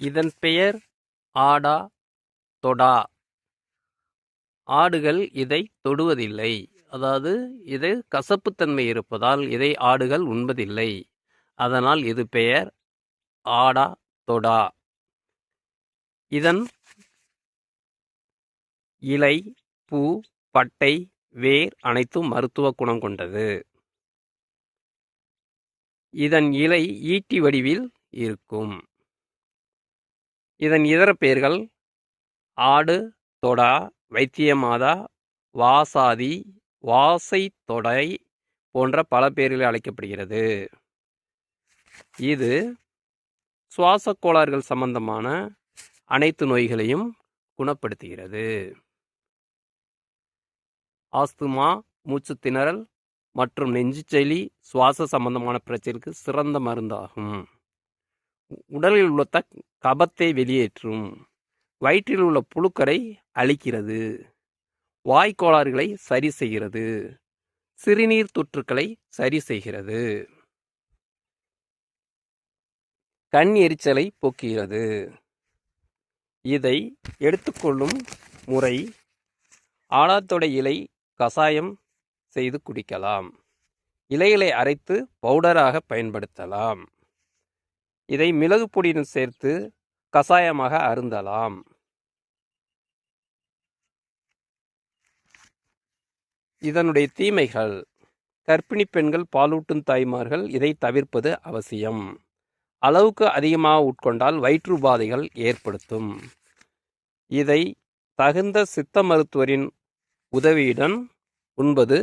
இதன் பெயர் ஆடா தொடா. ஆடுகள் இதை தொடுவதில்லை. அதாவது இது கசப்புத்தன்மை இருப்பதால் இதை ஆடுகள் உண்பதில்லை. அதனால் இது பெயர் ஆடா தொடா. இதன் இலை பூ பட்டை வேர் அனைத்தும் மருத்துவ குணம் கொண்டது. இதன் இலை ஈட்டி வடிவில் இருக்கும். இதன் இதர பெயர்கள் ஆடு தொடா வைத்தியமாதா வாசாதி வாசை தொடை போன்ற பல பெயர்களில் அழைக்கப்படுகிறது. இது சுவாச கோளாறுகள் சம்பந்தமான அனைத்து நோய்களையும் குணப்படுத்துகிறது. ஆஸ்துமா மூச்சு திணறல் மற்றும் நெஞ்சுச்செலி சுவாச சம்பந்தமான பிரச்சனைக்கு சிறந்த மருந்தாகும். உடலில் உள்ள தக் கபத்தை வெளியேற்றும். வயிற்றில் உள்ள புழுக்கரை அழிக்கிறது. வாய்க்கோளாறுகளை சரி செய்கிறது. சிறுநீர் தொற்றுக்களை சரி செய்கிறது. கண் எரிச்சலை போக்குகிறது. இதை எடுத்துக்கொள்ளும் முறை ஆலாத்தொடை இலை கசாயம் செய்து குடிக்கலாம். இலைகளை அரைத்து பவுடராக பயன்படுத்தலாம். இதை மிளகு பொடியுடன் சேர்த்து கசாயமாக அருந்தலாம். இதனுடைய தீமைகள். கர்ப்பிணி பெண்கள் பாலூட்டும் தாய்மார்கள் இதை தவிர்ப்பது அவசியம். அளவுக்கு அதிகமாக உட்கொண்டால் வயிற்றுபாதைகள் ஏற்படுத்தும். இதை தகுந்த சித்த மருத்துவரின் உதவியுடன் உண்பது